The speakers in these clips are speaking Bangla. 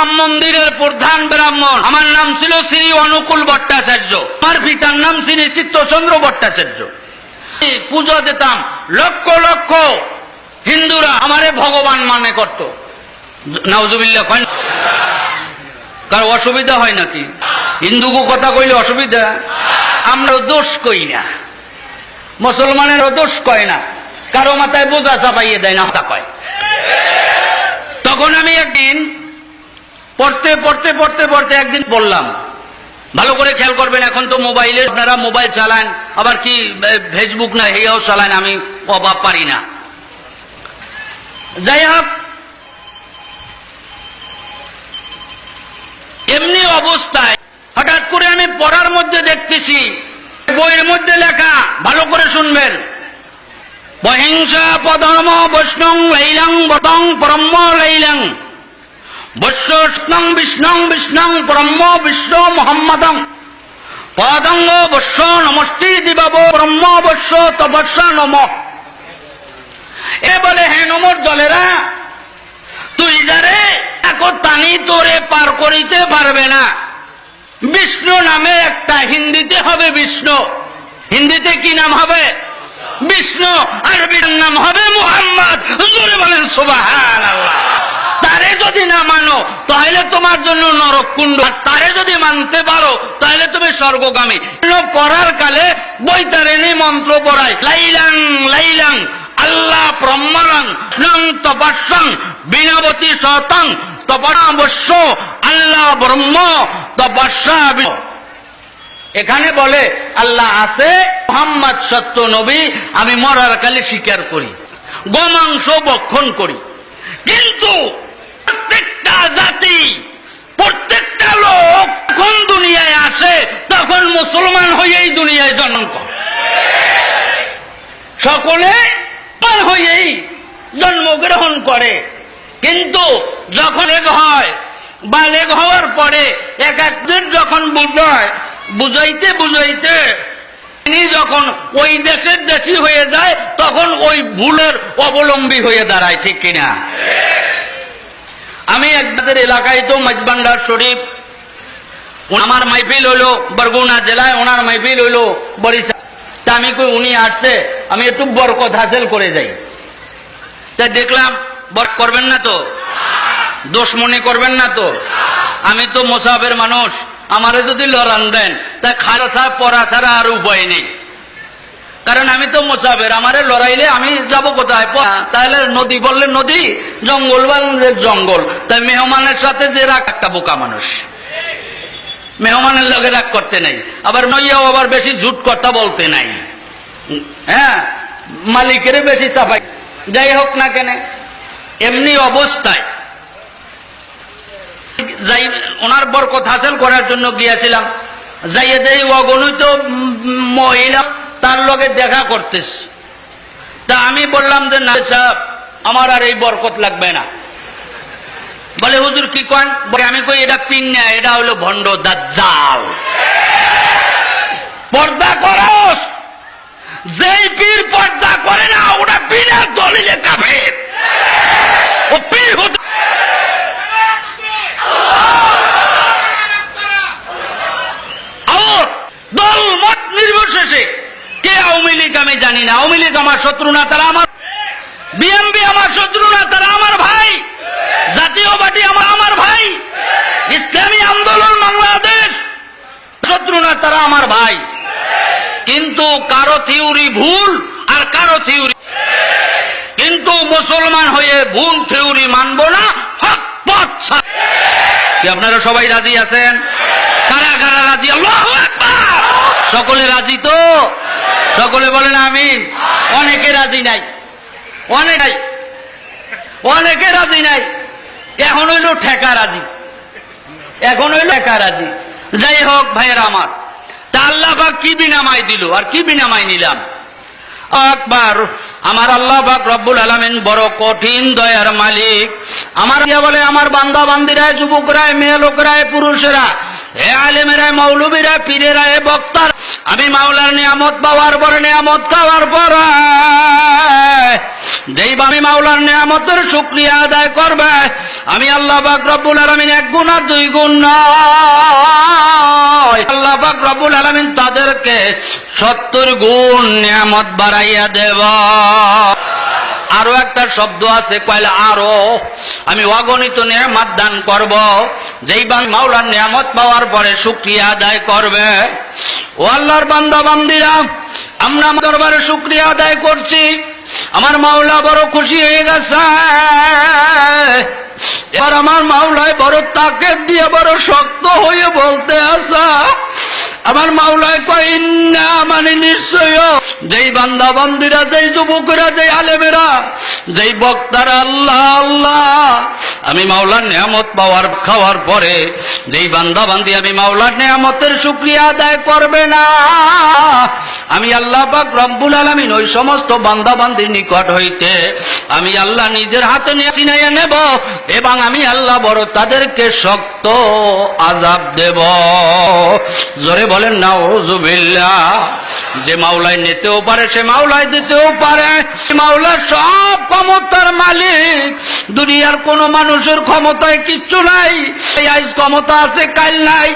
রাম মন্দিরের প্রধান ব্রাহ্মণ। আমার নাম ছিল শ্রী অনুকূল ভট্টাচার্য। আমার পিতার নাম শ্রী চিত্তচন্দ্র ভট্টাচার্য। পুজো দিতাম। লক্ষ লক্ষ হিন্দুরা আমারে ভগবান মানে করত। নাউজুবিল্লা কার অসুবিধা হয় নাকি? হিন্দুকে কথা কইলে অসুবিধা? আমরা দোষ কই না। মুসলমানের দোষ কয় না। কারও মাথায় বোঝা চাপাইয়ে দেয় না কয়। তখন আমি একদিন পড়তে পড়তে পড়তে পড়তে একদিন বললাম, ভালো করে খেয়াল করবেন, এখন তো মোবাইলে আপনারা মোবাইল চালান, আবার কি ফেসবুক না হেয়াও চালান, আমি অভাব পারি না। যাই হোক, এমনি অবস্থায় হঠাৎ করে আমি পড়ার মধ্যে দেখতেছি, বইয়ের মধ্যে লেখা, ভালো করে শুনবেন। বহিংসা পধর্ম বৈষ্ণং লাইলাং বতং পরম্য লাইলাং। বৈশ্য কৃষ্ণং বিষ্ণং বিষ্ণং ব্রহ্ম বিষ্ণু মোহাম্মদং পদঙ্গ বৈশ্য নমস্তি দিবাব ব্রহ্ম বৈশ্য তবস্য নম এ বলে হে নমর জলেরা তুই যারে এখন টানি তোরে পার করিতে পারবে না বিষ্ণু নামে একটা হিন্দিতে হবে বিষ্ণু হিন্দিতে কি নাম হবে বিষ্ণু আরবির নাম হবে মুহাম্মদ জোরে বলেন সুবাহান তারে যদি না মানো, তাহলে তোমার জন্য নরক কুণ্ড। আর তারে যদি মানতে পারো, তাহলে তুমি স্বর্গগামী। পড়ার কালে বৈতারিণী মন্ত্র পড়ায়, লাইলাং লাইলাং, আল্লাহ ব্রহ্মারং নং তপস্যং, বিনাবতী শতং তপনাবশ্য, আল্লাহ ব্রহ্ম, তপস্যা এখানে বলে, আল্লাহ আছে, মোহাম্মদ সত্য নবী, আমি মরার কালে স্বীকার করি, গোমাংস বক্ষণ করি। কিন্তু প্রত্যেকটা জাতি, প্রত্যেকটা লোক যখন দুনিয়ায় আসে, তখন মুসলমান হয়েই দুনিয়ায় জন্ম করে। সকলে পার হয়েই জন্মগ্রহণ করে। কিন্তু যখন এক হয়, বালেগ হওয়ার পরে এক একদিন যখন বুঝায়, বুঝাইতে বুঝাইতে তিনি যখন ওই দেশের দেশি হয়ে যায়, তখন ওই ভুলের অবলম্বী হয়ে দাঁড়ায়, ঠিক কিনা? আমি একদের এলাকায় তো মজবান্ডার শরীফ। আমার মাইফিল হইল বরগুনা জেলায়, ওনার মাইফিল হইল বরিশাল। তা আমি কই উনি আসছে, আমি একটু বরকত হাসিল করে যাই। তা দেখলাম, বর করবেন না তো? দোষ মনে করবেন না তো? আমি তো মোসাফের মানুষ, আমারে যদি লড়ান দেন, তা খারসা পড়া ছাড়া আর উপায় নেই। কারণ আমি তো মোসাফের, আমারে লড়াইলে আমি যাব কোথায়? তাহলে নদী বললে নদী, জঙ্গল বললে জঙ্গল। তাই মেহমানের সাথে যে রাগ, একটা বোকা মানুষ। মেহমানের লগে রাগ করতে নাই। আবার নইয়াও আবার বেশি ঝুট কথা বলতে নাই। হ্যাঁ? মালিকের বেশি চাপাই যাই হোক না কেন, এমনি অবস্থায়। যাই, ওনার বরকত হাসিল করার জন্য গিয়েছিলাম। যাইয়ে দেই অগণিত মহিলা তার লগে দেখা করতেছে। তা আমি বললাম যে, না সাহেব, আমার আর এই বরকত লাগবে না। বলে, হুজুর কি কন? বলে, আমি কই, এটা পিন এটা হলো ভণ্ড দাজ্জাল। পর্দা করস! যেই পীর পর্দা করে না, ওটা বিনা দলিলে কাফের ও পীর হতে আর দল মত নির্বিশেষে কে আওয়ামী লীগ আমি জানি না। আওয়ামী লীগ আমার শত্রু না, তারা আমার বিএমপি আমার শত্রু না, তারা আমার ভাই। জাতীয় পার্টি আমার আমার ভাই। ইসলামী আন্দোলন বাংলাদেশ। শত্রু না, তারা আমার ভাই। কিন্তু কারও থিওরি ভুল আর কারও থিওরি কিন্তু মুসলমান হয়ে ভুল থিওরি মানবো না আপনারা সবাই রাজি আছেন? কারা কারা রাজি? সকলে রাজি তো? সকলে বলেন আমিন। অনেকে রাজি নাই। অনেক নাই। অনেকে রাজি নাই। এখন হইল ঠেকা রাজি। এখন হইল ঠেকা রাজি। যাই হোক ভাইয়ের আমার, তা আল্লাহ পাক কি বিনামাই দিল আর কি বিনামাই নিলাম? আকবার, আমার আল্লাহ পাক রব্বুল আলামিন বড় কঠিন দয়ার মালিক। আমার বলে, আমার বান্দা বান্দিরা যুবকরা, মেয়ে লোকরায় পুরুষেরা হে আলেমেরা, মৌলবীরা, পীরেরা, এ বক্তার। আমি মাওলার নিয়ামত পাওয়ার পর, নিয়ামত খাওয়ার পর আমি মাওলার নিয়ামতের শুক্রিয়া আদায় করবে, আমি আল্লাহ পাক রব্বুল আলামিন এক গুণ আর দুই গুণ নয়। আল্লাহ পাক রব্বুল আলামিন তাদেরকে সত্তর গুণ নিয়ামত বাড়াইয়া দেব। আরও একটা শব্দ আছে, কয়লা আরও। আমি অগণিত নিয়ামত দান করব। যেই বাং মাওলার নিয়ামত পাওয়ার পরে শুক্রিয়া আদায় করবে। ও আল্লাহর বান্দা, বান্দিরা, আমরা দরবারে শুক্রিয়া আদায় করছি। আমার মাওলা বড় খুশি হয়ে গেছে। এবার আমার মাওলায় বড় তাকে দিয়ে বড় শক্ত হয়ে বলতে আসা আমার মাওলায় কয় না মানে নিশ্চয় যেই বান্দা বান্দিরা, যেই যুবকরা, যেই আলেমেরা, যেই বক্তারা, আল্লাহ আল্লাহ। আমি মাওলার নিয়ামত পাওয়ার, খাওয়ার পরে যেই বান্দা বান্দি আমি মাওলার নিয়ামতের শুক্রিয়া আদায় করবে না। আমি আল্লাহ পাক রব্বুল আলমিন ওই সমস্ত বান্দা বান্দির নিকট হইতে আমি আল্লাহ নিজের হাতে নিয়ে চিনাইয়া নেব এবং আমি আল্লাহ বড় তাদেরকে শক্ত আজাব দেব। জোরে বলেন না ও জুবিল্লা যে মাওলায় নিতেও পারে, সে মাওলায় দিতেও পারে। মাওলা সব ক্ষমতার মালিক। দুনিয়ার কোন মানুষের ক্ষমতায় কিচ্ছু নাই। এই আইস ক্ষমতা আছে কাল নাই।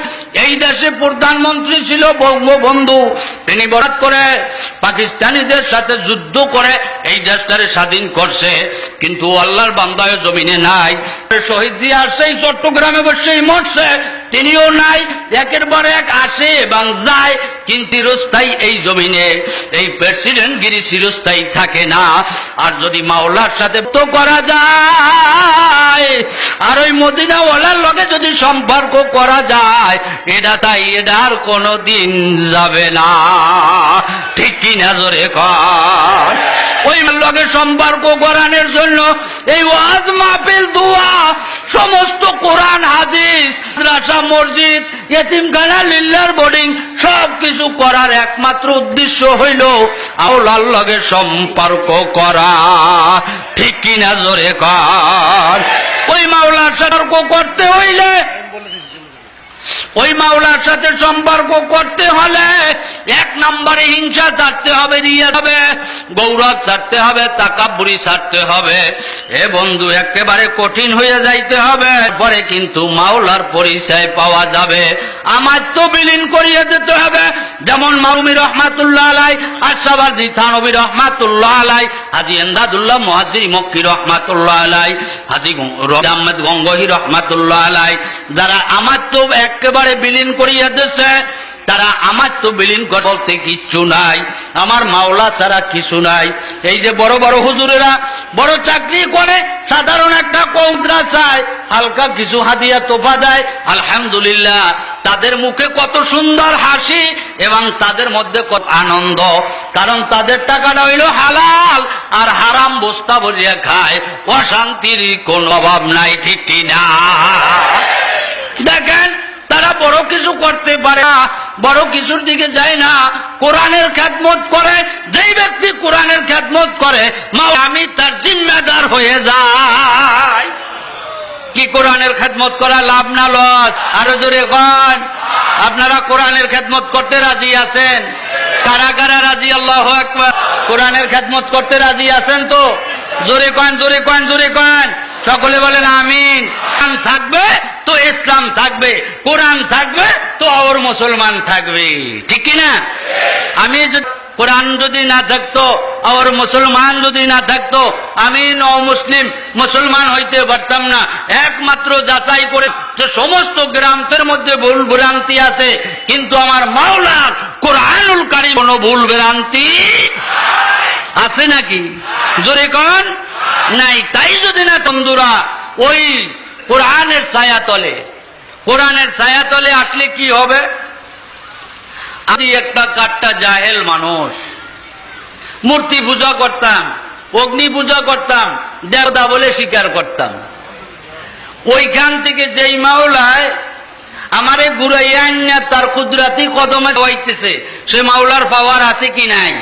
এই দেশে প্রধানমন্ত্রী ছিল বঙ্গবন্ধু। তিনি বরাত করে পাকিস্তানিদের সাথে যুদ্ধ করে এই দেশটারে স্বাধীন করছে। কিন্তু আল্লাহর বান্দায় জমিনে নাই। শহীদ জিয়া সেই চট্টগ্রামে বসেই মরছে। তিনিও নাই, একের পর এক আসে এবং যায়, কিন্তু চিরস্থায়ী এই জমিনে। এই প্রেসিডেন্ট গিরি চিরস্থায়ী থাকে না। আর যদি মাওলার সাথে তো করা যায়, আর ওই মদিনাওয়ালার লগে যদি সম্পর্ক করা যায়, এটা তাই এটার কোনো দিন যাবে না। ঠিক কি না জোরে কর? ওই লগে সম্পর্ক করানোর জন্য। এই ওয়াজ মাহফিল, দোয়া, সমস্ত কোরআন, হাদিস রাসা মসজিদ, এতিমখানা, লিল্লার বোর্ডিং, সব কিছু করার একমাত্র উদ্দেশ্য হইল আওলার লগে সম্পর্ক করা। ঠিক কিনা জোরে কর? ওই মাওলার সতর্ক করতে হইলে ওই মাওলার সাথে সম্পর্ক করতে হলে এক নম্বরে হিংসা ছাড়তে হবে রিয়া হবে গৌরব ছাড়তে হবে, তাকাবুরি ছাড়তে হবে। এ বন্ধু, একেবারে কঠিন হয়ে যাইতে হবে। পরে কিন্তু মাওলার পরিচয় পাওয়া যাবে। আমার তো বিলীন করিয়ে দিতে হবে। যেমন মারুমি রহমাতুল্লাহ আলাই আশাবাদী থানবী রহমাতুল্লাহ আলাই হাজি এন্দাদুল্লাহ মহাজির মক্কি রহমাতুল্লাহ আলাই হাজি আহমেদ গঙ্গহি রহমাতুল্লাহ আলাই যারা আমার তো একেবারে বিলীন করিয়া দিচ্ছে তারা, আমার তো বিলীন বলতে কিচ্ছু নাই। আমার মাওলা ছাড়া কিছু নাই। এই যে বড় বড় হুজুরেরা বড় চাকরি করে, সাধারণ একটা কৌদ্রা চায়। হালকা কিছু হাদিয়া তোফা দেয়। আলহামদুলিল্লাহ, তাদের মুখে কত সুন্দর হাসি এবং তাদের মধ্যে কত আনন্দ। কারণ তাদের টাকাটা হইল হালাল, আর হারাম বস্তা বলিয়া খায়। অশান্তির কোন অভাব নাই, ঠিক কিনা দেখেন তারা বড় কিছু করতে পারে না বড় কিছুর দিকে যায় না। কোরআনের খ্যাতমত করে, যেই ব্যক্তি কোরআনের খ্যাতমত করে মা আমি তার জিম্মেদার হয়ে যাই কি কোরআনের খেদমত করা লাভ না লস? আরও জোরে কন। আপনারা কোরআনের খেদমত করতে রাজি আছেন? কারা কারা রাজি, আল্লাহ কোরআনের খেদমত করতে রাজি আছেন তো? জোরে কন জোরে কন জোরে কন। সকলে বলেন আমিন। কোরআন থাকবে, তো ইসলাম থাকবে। কোরআন থাকবে, তো ওর মুসলমান থাকবে। ঠিক না? আমি যদি কোরআন যদি না থাকতো আর মুসলমান যদি না থাকতো, আমি ন মুসলিম মুসলমান হইতে পারতাম না। একমাত্র যাচাই করে যে সমস্ত গ্রান্থের মধ্যে ভুল ভ্রান্তি আছে, কিন্তু আমার মাওলার কোরআনুল কারি কোনো ভুল ভ্রান্তি আছে নাকি? জোরে কন? নাই, তাই যদি না তন্দুরা, ওই কোরআনের ছায়া তলে কোরআনের ছায়া তলে আসলে কি হবে? আমি একটা কাটটা জাহেল মানুষ। মূর্তি পূজা করতাম, অগ্নি পূজা করতাম, দেবতা বলে স্বীকার করতাম। ওইখান থেকে যেই মাওলায় আমারে ঘুরাইয়া আইনা তার কুদরাতি কদমে হইতেছে সে মাওলার পাওয়ার আছে কি নাই?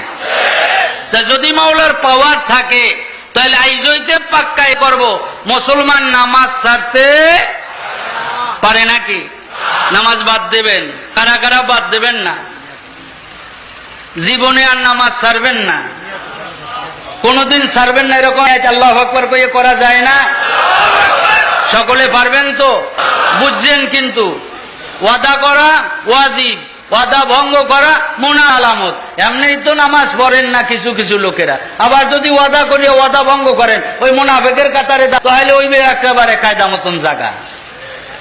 তা যদি মাওলার পাওয়ার থাকে তাহলে আইজইতে পাক্কাই করব। মুসলমান নামাজ ছাড়তে পারে নাকি? নামাজ বাদ দেবেন। কারা কারা বাদ দেবেন না। জীবনে আর নামাজ ছাড়বেন না। কোনদিন ছাড়বেন না এরকম আল্লাহ আকবর করে করা যায় না। সকলে পারবেন তো? বুঝছেন কিন্তু? ওয়াদা করা ওয়াজিব। ওয়াদা ভঙ্গ করা মোনা আলামত। এমনি তো নামাজ পড়েন না কিছু কিছু লোকেরা। আবার যদি ওয়াদা করিয়ে ওয়াদা ভঙ্গ করেন, ওই মোনাফেকের কাতারে তাহলে ওই একেবারে কায়দা মতন জায়গা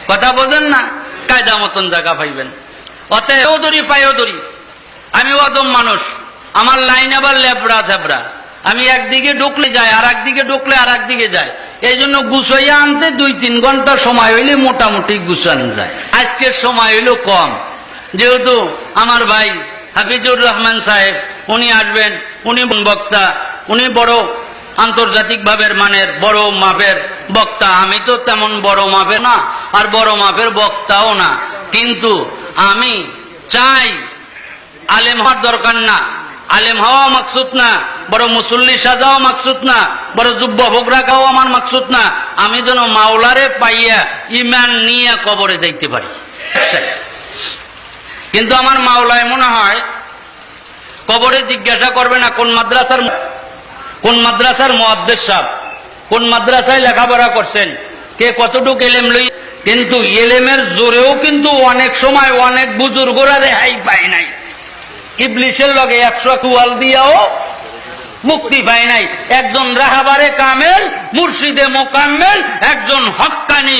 কথা বোঝেন না? কায়দা মতন জায়গা পাইবেন। অতএব দড়ি পায়েও আমি অদম মানুষ। আমার লাইন আবার লেবড়া ঝাবড়া আমি একদিকে ঢুকলে যাই আর একদিকে ঢুকলে আর একদিকে যায় এই জন্য গুছাইয়া আনতে দুই তিন ঘণ্টা সময় হইলে মোটামুটি গুছানো যায়। আজকের সময় হইল কম। যেহেতু আমার ভাই হাফিজুর রহমান সাহেব, উনি আসবেন, উনি বক্তা, উনি বড় আন্তর্জাতিক ভাবের মানের, বড় মাপের বক্তা। আমি তো তেমন বড় মাপের না, আর বড় মাপের বক্তাও না। কিন্তু আমি চাই আলেম হওয়ার দরকার না, আলেম হওয়া মাকসুদ না, বড় মুসল্লি সাজাও মাকসুদ না, বড় যুব্য ভোগ রাখাও আমার মাকসুদ না। আমি যেন মাওলারে পাইয়া, ইমান নিয়ে কবরে যাইতে পারি। কিন্তু আমার মাওলায় মনে হয়, কবরে জিজ্ঞাসা করবে না কোন মাদ্রাসার কোন মাদ্রাসার মহাদ্দেশ সাহ কোন মাদ্রাসায় লেখাপড়া করছেন, কে কতটুক এলেম লই কিন্তু এলেমের জোরেও কিন্তু অনেক সময় অনেক বুজুর্গরা রেহাই পায় নাই। ইবলিশের লগে একশো কুয়াল দিয়াও মুক্তি পায় নাই। একজন রাহাবারে কামেল, মুর্শিদে মোকাম্মেল, একজন হক্কানি।